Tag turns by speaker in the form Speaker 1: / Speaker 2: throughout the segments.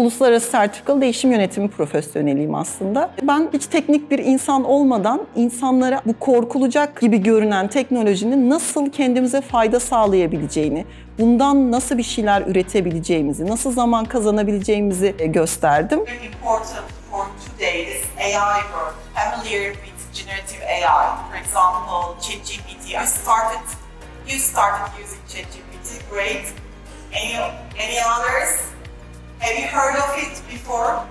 Speaker 1: Uluslararası sertifikalı değişim yönetimi profesyoneliyim aslında. Ben hiç teknik bir insan olmadan insanlara bu korkulacak gibi görünen teknolojinin nasıl kendimize fayda sağlayabileceğini, bundan nasıl bir şeyler üretebileceğimizi, nasıl zaman kazanabileceğimizi e, gösterdim.
Speaker 2: very important for today is AI world. Familiar with generative AI. For example, ChatGPT. You started, you started using ChatGPT. Great. Any, any others? Have you heard of it before?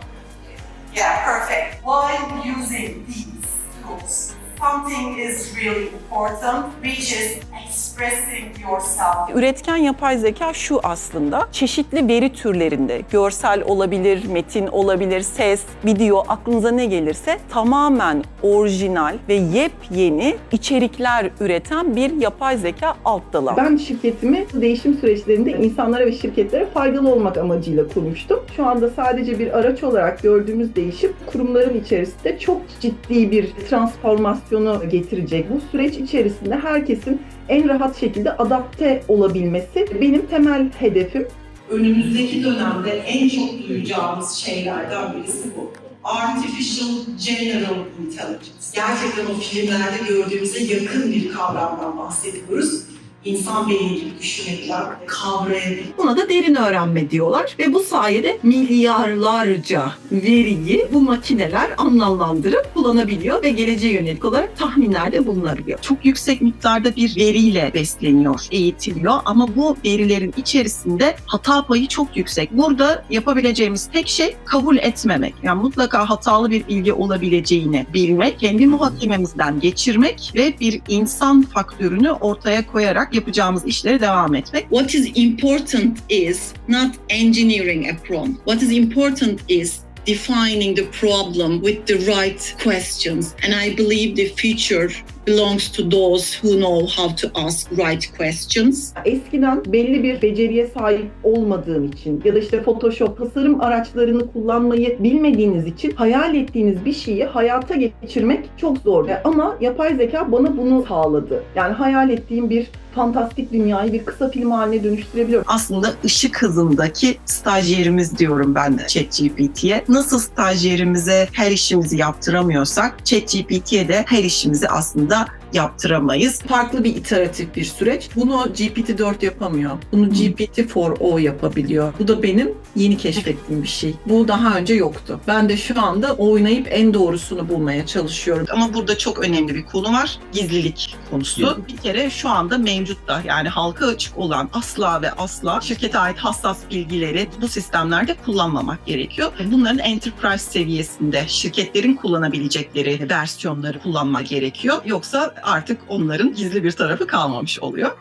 Speaker 2: Yeah, perfect. While using these tools, something is really important, which is expressing yourself.
Speaker 1: Üretken yapay zeka şu aslında, çeşitli veri türlerinde, görsel olabilir, metin olabilir, ses, video, aklınıza ne gelirse tamamen orijinal ve yepyeni içerikler üreten bir yapay zeka alt dalı.
Speaker 3: Ben şirketimi değişim süreçlerinde insanlara ve şirketlere faydalı olmak amacıyla kurmuştum. Şu anda sadece bir araç olarak gördüğümüz değişim kurumların içerisinde çok ciddi bir transformasyonu getirecek. Bu süreç içerisinde herkesin en rahat şekilde adapte olabilmesi benim temel hedefim.
Speaker 4: önümüzdeki dönemde en çok duyacağımız şeylerden birisi bu. Artificial General Intelligence. Gerçekten o filmlerde gördüğümüze yakın bir kavramdan bahsediyoruz. İnsan beyni gibi düşünebilen, kavrayabilen,
Speaker 5: Buna da derin öğrenme diyorlar ve bu sayede milyarlarca veriyi bu makineler anlamlandırıp kullanabiliyor ve geleceğe yönelik olarak tahminlerde bulunabiliyor.
Speaker 6: çok yüksek miktarda bir veriyle besleniyor, eğitiliyor ama bu verilerin içerisinde hata payı çok yüksek. Burada yapabileceğimiz tek şey kabul etmemek. Yani mutlaka hatalı bir bilgi olabileceğini bilmek, kendi muhakememizden geçirmek ve bir insan faktörünü ortaya koyarak yapacağımız işlere devam etmek.
Speaker 7: What is important is not engineering a prompt. What is important is defining the problem with the right questions. And I believe the future belongs to those who know how to ask right questions.
Speaker 3: Eskiden belli bir beceriye sahip olmadığım için ya da işte Photoshop, tasarım araçlarını kullanmayı bilmediğiniz için hayal ettiğiniz bir şeyi hayata geçirmek çok zor. Ama yapay zeka bana bunu sağladı. Yani hayal ettiğim bir fantastik dünyayı bir kısa film haline dönüştürebiliyorum.
Speaker 6: Aslında ışık hızındaki stajyerimiz diyorum ben de ChatGPT'ye. Nasıl stajyerimize her işimizi yaptıramıyorsak ChatGPT'ye de her işimizi aslında da yaptıramayız.
Speaker 5: Farklı bir iteratif bir süreç. Bunu GPT-4 yapamıyor. Bunu GPT-4o yapabiliyor. Bu da benim yeni keşfettiğim bir şey. Bu daha önce yoktu. Ben de şu anda oynayıp en doğrusunu bulmaya çalışıyorum.
Speaker 6: Ama burada çok önemli bir konu var. Gizlilik konusu. Bir kere şu anda mevcutta yani halka açık olan asla ve asla şirkete ait hassas bilgileri bu sistemlerde kullanmamak gerekiyor. Bunların enterprise seviyesinde şirketlerin kullanabilecekleri versiyonları kullanmak gerekiyor. Yoksa artık onların gizli bir tarafı kalmamış oluyor.